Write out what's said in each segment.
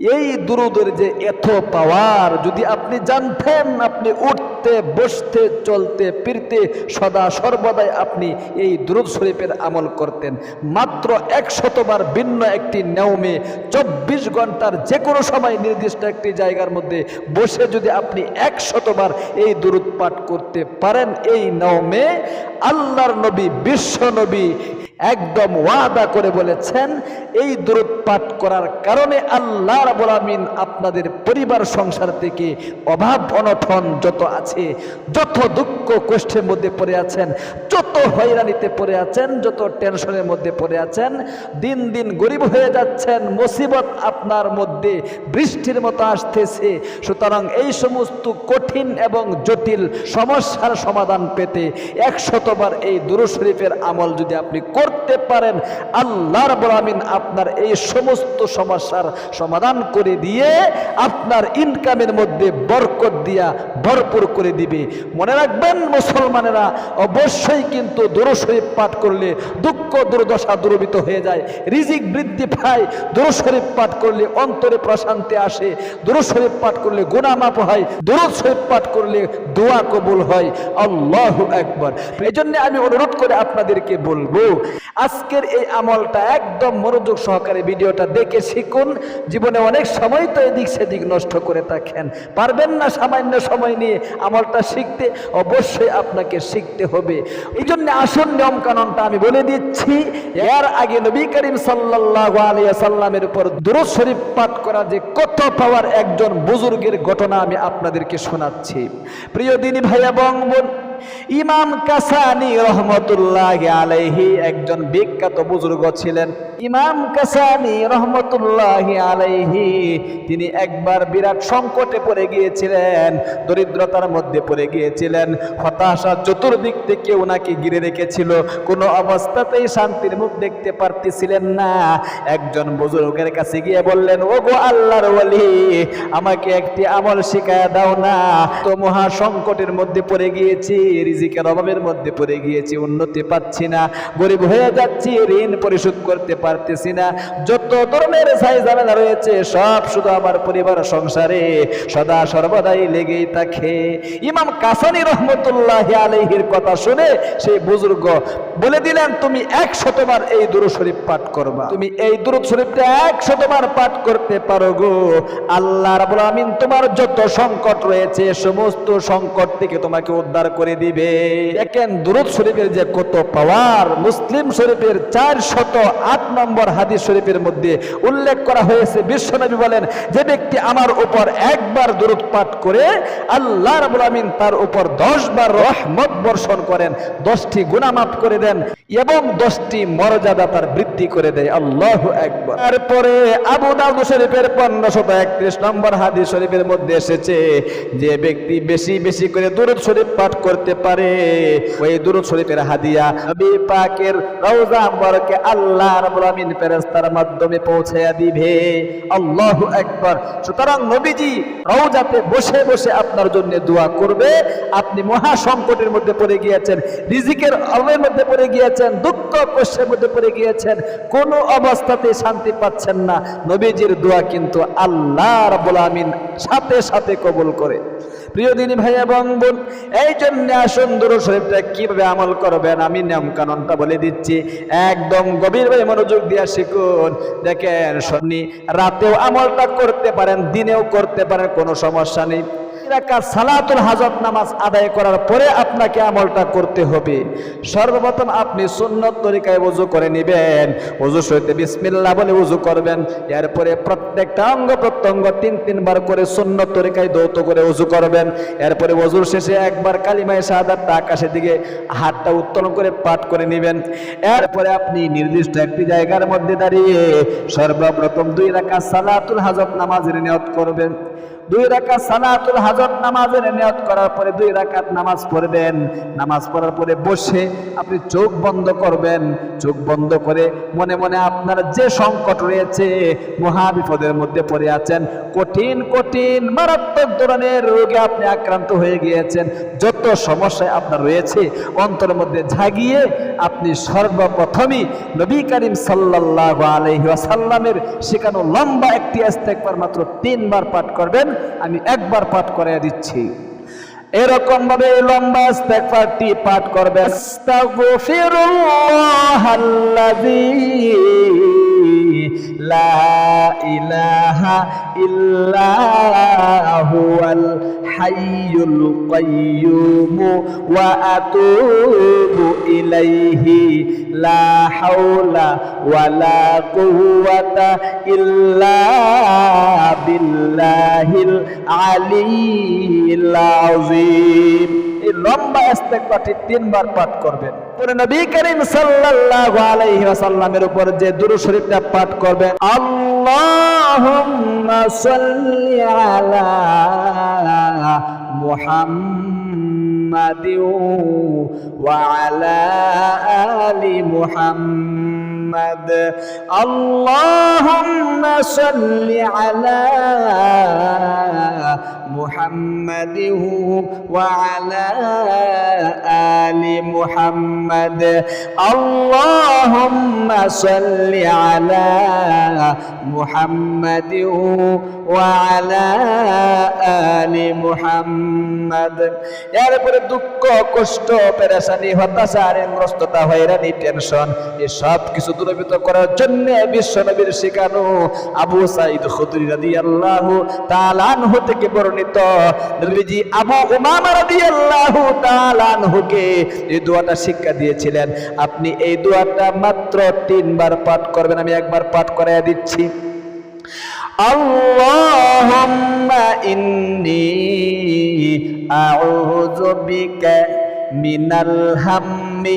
এই দুরুদের যে এত পাওয়ার, যদি আপনি জানতেন, আপনি উঠতে, বসতে, চলতে, ফিরতে, সদা সর্বদাই আপনি এই দুরুদ শরীফের আমল করতেন। মাত্র একশতবার ভিন্ন একটি নিয়মে চব্বিশ ঘণ্টার যে কোনো সময় নির্দিষ্ট একটি জায়গার মধ্যে বসে যদি আপনি একশতবার এই দুরুদ পাঠ করতে পারেন, এই নিয়মে আল্লাহর নবী, বিশ্ব নবী একদম ওয়াদা করে বলেছেন, এই দূরত করার কারণে আল্লাহ রাবুল আমিন আপনাদের পরিবার সংসার থেকে অভাব, অনটন যত আছে, যত দুঃখ, কষ্টের মধ্যে পড়ে আছেন, যত হয়রানিতে পড়ে আছেন, যত টেনশনের মধ্যে পড়ে আছেন, দিন দিন গরিব হয়ে যাচ্ছেন, মুসিবত আপনার মধ্যে বৃষ্টির মতো আসতেছে। সুতরাং এই সমস্ত কঠিন এবং জটিল সমস্যার সমাধান পেতে একশতবার এই দুরু শরীফের আমল যদি আপনি করতে পারেন, আল্লাহ রাব্বুল আপনার এই সমস্ত সমস্যার সমাধান করে দিয়ে আপনার ইনকামের মধ্যে বরকত দিয়া ভরপুর করে দিবে। মনে রাখবেন, মুসলমানেরা অবশ্যই কিন্তু দুরু শরীফ পাঠ করলে দুঃখ, দুর্দশা দূরবিত হয়ে যায়। রিজিক বৃদ্ধি পায় দুরু শরীফ পাঠ করলে অন্তরে প্রশান্তি আসে। দুরু শরীফ পাঠ করলে গুনামাপ হয়, দুরুদ শরীফ পাঠ করলে দোয়া কবুল হয়। আল্লাহু একবার এই জন্য আমি অনুরোধ করে আপনাদেরকে বলব আজকের এই আমলটা একদম মনোযোগ সহকারে ভিডিওটা দেখে শিখুন। জীবনে অনেক সময় তো এদিক সেদিক নষ্ট করে থাকেন। পারবেন না সামান্য সময় নিয়ে আমলটা শিখতে, অবশ্যই আপনাকে শিখতে হবে। এই জন্য আসল নিয়ম কানুনটা আমি বলে দিচ্ছি, এর আগে নবী করিম সাল্লাল্লাহু আলাইহি সাল্লামের উপর দুরূদ শরীফ পাঠ করা যে কত পাওয়ার একজন বুজুর্গের ঘটনা আমি আপনাদেরকে শোনাচ্ছি। প্রিয় দিনী ভাই এবং বোন ইমাম কাসানি রহমতুল্লাহ আলাইহি একজন বিখ্যাত বুজুর্গ ছিলেন। ইমাম কাসানি রহমতুল্লাহ আলাইহি, তিনি একবার বিরাট সংকটে পড়ে গিয়েছিলেন, দরিদ্রতার মধ্যে পড়ে গিয়েছিলেন। হতাশা চতুর্দিক থেকে ওনাকে ঘিরে রেখেছিল। কোনো অবস্থাতেই শান্তির মুখ দেখতে পারতেছিলেন না। একজন বুজুর্গের কাছে গিয়ে বললেন ও গো আল্লাহর ওয়ালি আমাকে একটি আমল শিখায় দাও না। তো মহা সংকটের মধ্যে পড়ে গিয়েছি। রিজিকের অভাবের মধ্যে পড়ে গিয়েছি, উন্নতি পাচ্ছি না, গরিব হয়ে যাচ্ছি, ঋণ পরিশোধ করতে পারতেছি না, যত ধরনের সাই ঝামেলা রয়েছে, সব শুধু আমার পরিবার সংসারে সদা সর্বদাই লেগেই থাকে। ইমাম কাসানি রহমতুল্লাহ আলহির কথা শুনে সেই বুজুর্গ বলে দিলেন, তুমি এক শতবার এই দুরু শরীফ পাঠ করবা। তুমি এই দুরু শরীফটা এক শতবার পাঠ করতে পারো গো। আল্লাহ রাবুল আমিন তোমার যত সংকট রয়েছে সমস্ত সংকট থেকে তোমাকে উদ্ধার করে দিবে দেখেন দুরুদ শরীফের যে কত পাওয়ার, মুসলিম শরীফের চার শত আট নম্বর হাদিস শরীফের মধ্যে উল্লেখ করা হয়েছে। বিশ্বনবী বলেন, যে ব্যক্তি আমার উপর একবার দুরুদ পাঠ করে, আল্লাহ রাবুল আমিন তার উপর দশ বার রহমত বর্ষণ করেন, দশটি গুনামাফ করে দেন এবং দশটি মর্যাদা তার বৃদ্ধি করে দেয়। আল্লাহ একবার তারপরে আবু দাউদ শরীফের পনেরোশত একত্রিশ নম্বর হাদিস শরীফের মধ্যে এসেছে, যে ব্যক্তি বেশি বেশি করে দুরুদ শরীফ পাঠ করতে পারে। ওই দুরুদ শরীফের হাদিয়া নবী পাকের রওজা মুবারকে আল্লাহ রাব্বুল আমিন ফেরেশতার মাধ্যমে পৌঁছায়া দিবে। আল্লাহু আকবার। সুতরাং নবীজি রওজাতে বসে বসে আপনার জন্য দোয়া করবে। আপনি মহা সংকটের মধ্যে পড়ে গিয়েছেন, রিজিকের অভাবের মধ্যে পড়ে গিয়েছেন, দুঃখ কষ্টের মধ্যে পড়ে গিয়েছেন, কোনো অবস্থাতে শান্তি পাচ্ছেন না। নবীজির দোয়া কিন্তু আল্লাহ রাব্বুল আমিন সাথে সাথে কবুল করে। প্রিয় দিনী ভাই এবং বোন, এই জন্য আসুন দুরু শরীফটা কীভাবে আমল করবেন? আমি নিয়ম কানুনটা বলে দিচ্ছি। একদম গভীরভাবে মনোযোগ দিয়ে শিখুন। দেখেন শনি রাতেও আমলটা করতে পারেন, দিনেও করতে পারেন, কোনো সমস্যা নেই। রাকাত সালাতুল হাজত নামাজ আদায় করার পরে আপনাকে আমলটা করতে হবে। সর্বপ্রথম আপনি সুন্নত তরিকায় উজু করে নেবেন। উজু সইতে বিসমিল্লাহ বলে উজু করবেন। এরপরে প্রত্যেকটা অঙ্গ প্রত্যঙ্গ তিন তিনবার করে সুন্নত তরিকায় দৌত করে উজু করবেন। এরপরে ওজুর শেষে একবার কালিমায় শাহাদাতটা আকাশের দিকে হাতটা উত্তোলন করে পাঠ করে নেবেন। এরপরে আপনি নির্দিষ্ট একটি জায়গার মধ্যে দাঁড়িয়ে সর্বপ্রথম দুই রাকাত সালাতুল হাজত নামাজের নিয়ত করবেন। দুই রাকাত সালাতুল হাজত নামাজের নিয়ত করার পরে দুই রাকাত নামাজ পড়বেন। নামাজ পড়ার পরে বসে আপনি চোখ বন্ধ করবেন। চোখ বন্ধ করে মনে মনে আপনার যে সংকট রয়েছে, মহাবিপদের মধ্যে পড়ে আছেন। কঠিন কঠিন, মারাত্মক ধরনের রোগে আপনি আক্রান্ত হয়ে গিয়েছেন। যত সমস্যায় আপনার রয়েছে, অন্তরের মধ্যে ঝাগিয়ে আপনি সর্বপ্রথমই নবী করিম সাল্লাহ আলহি আসাল্লামের শেখানো লম্বা একটি ইস্তেকবার মাত্র তিনবার পাঠ করবেন। আমি একবার পাঠ করে দিচ্ছি। এরকম ভাবে লম্বা ইস্তেগফারটি পাঠ করবে আস্তাগফিরুল্লাহাল্লাযী লা لا إله إلا هو الحي القيوم وأتوب إليه. لا حول ولا قوة إلا بالله العلي العظيم. লম্বা ইস্তেগফারটি তিনবার পাঠ করবেন। পরে নবী করিম সাল্লাল্লাহু আলাইহি ওয়াসাল্লামের উপর যে দুরূদ শরীফটা পাঠ করবেন, আল্লাহুম্মা সাল্লি আলা মুহাম্মাদিন ওয়া আলা আলি মুহাম্মাদ। আল্লাহুম্মা সাল্লি আলা محمد وعلى آل محمد اللهم صل على محمد وعلى آل محمد এরপরে দুঃখ কষ্ট পেরেশানি হতাশা ঋণগ্রস্ততা হয়রানি টেনশন এই সব কিছু দূরীভূত করার জন্য বিশ্ব নবীর শেখানো আবু সাইদ খুদরি রাদিয়াল্লাহু তাআলা আনহু থেকে বর্ণিত পর্যন্ত নবীজি আবু উমামা রাদিয়াল্লাহু তাআলা আনহুকে এই দোয়াটা শিক্ষা দিয়েছিলেন। আপনি এই দোয়াটা মাত্র তিনবার পাঠ করবেন, আমি একবার পাঠ করাইয়া দিচ্ছি। আল্লাহুম্মা ইন্নি আউযু বিকা মিনাল হাম্মি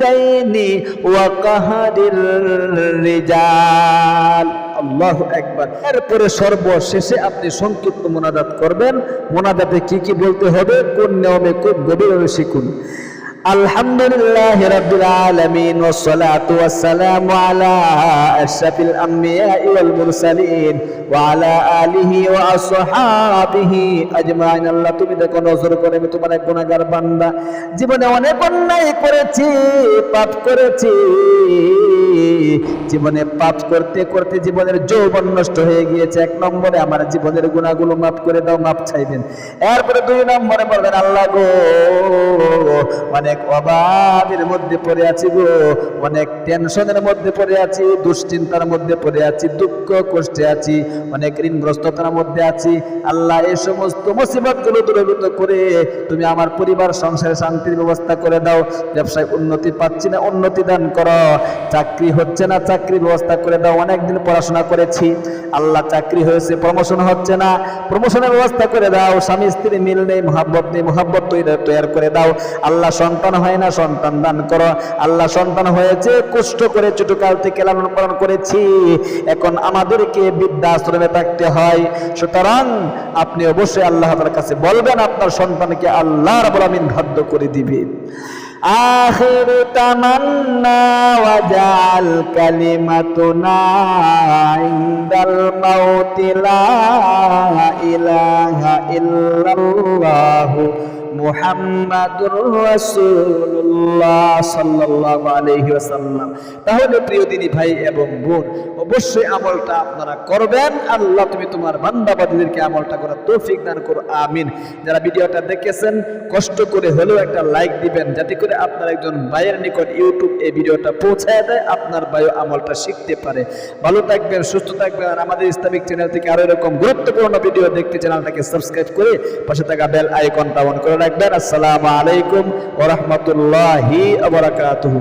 তাইনি ওয়া রিজাল আল্লাহ একবার এরপরে সর্বশেষে আপনি সংক্ষিপ্ত মোনাজাত করবেন। মোনাজাতে কি কি বলতে হবে? কোন নিয়মে কোন গভীরভাবে শিখুন। الحمد لله رب العالمين والصلاة والسلام على أشرف الأنبياء والمرسلين وعلى آله وأصحابه أجمعين আল্লাহ তুমি দেখো নজর করে আমি তোমার এক গুণাগার বান্দা জীবনে অনেক অন্যায় করেছি পাপ করেছি জীবনে পাপ করতে করতে জীবনের যৌবন নষ্ট হয়ে গিয়েছে। এক নম্বরে আমার জীবনের গুণাগুলো মাফ করে দাও মাপ চাইবেন। এরপরে দুই নম্বরে বলবেন, আল্লাহ গো, অনেক অভাবের মধ্যে পড়ে আছি গো, অনেক টেনশনের মধ্যে পড়ে আছি, দুশ্চিন্তার মধ্যে পড়ে আছি, দুঃখ কষ্টে আছি, অনেক ঋণগ্রস্ততার মধ্যে আছি। আল্লাহ এই সমস্ত মুসিবতগুলো দূরীভূত করে তুমি আমার পরিবার, সংসারে শান্তির ব্যবস্থা করে দাও। ব্যবসায় উন্নতি পাচ্ছি না, উন্নতি দান করো। চাকরি হচ্ছে না, চাকরির ব্যবস্থা করে দাও, অনেকদিন পড়াশোনা করেছি। আল্লাহ চাকরি হয়েছে প্রমোশন হচ্ছে না। প্রমোশনের ব্যবস্থা করে দাও, স্বামী স্ত্রী মিল নেই, মহাব্বত নেই, মহাব্বত তৈরি তৈরি করে দাও। আল্লাহ সন্তান হয় না, সন্তান দান করো। আল্লাহ সন্তান হয়েছে, কষ্ট করে ছোটকাল থেকে লালন পালন করেছি। এখন আমাদেরকে বৃদ্ধাশ্রমে থাকতে হয়। সুতরাং আপনি অবশ্যই আল্লাহ তাআলার কাছে বলবেন, আপনার সন্তানকে আল্লাহ রাব্বুল আমিন বাধ্য করে দিবে। আখির তামান্না ওয়াজাল কালিমাতুনা ইনদাল মাউতি লা ইলাহা ইল্লাল্লাহ মুহাম্মাদুর রাসূলুল্লাহ সাল্লাল্লাহু আলাইহি ওয়াসাল্লাম। তাহলে প্রিয় দিনী ভাই এবং বোন অবশ্যই আমলটা আপনারা করবেন। আল্লাহ তুমি তোমার বান্দাবাদীদেরকে আমলটা করার তৌফিক দান করো, আমিন। যারা ভিডিওটা দেখেছেন, কষ্ট করে হলেও একটা লাইক দিবেন, যাতে করে আপনার একজন ভাইয়ের নিকট ইউটিউব এই ভিডিওটা পৌঁছায় দেয়, আপনার ভাই আমলটা শিখতে পারে। ভালো থাকবেন, সুস্থ থাকবেন, আর আমাদের ইসলামিক চ্যানেল থেকে আরও এরকম গুরুত্বপূর্ণ ভিডিও দেখতে চ্যানেলটাকে সাবস্ক্রাইব করে পাশে থাকা বেল আইকনটা অন করে রাখবেন। আসসালামু আলাইকুম ওয়া রাহমাতুল্লাহি ওয়া বারাকাতুহু।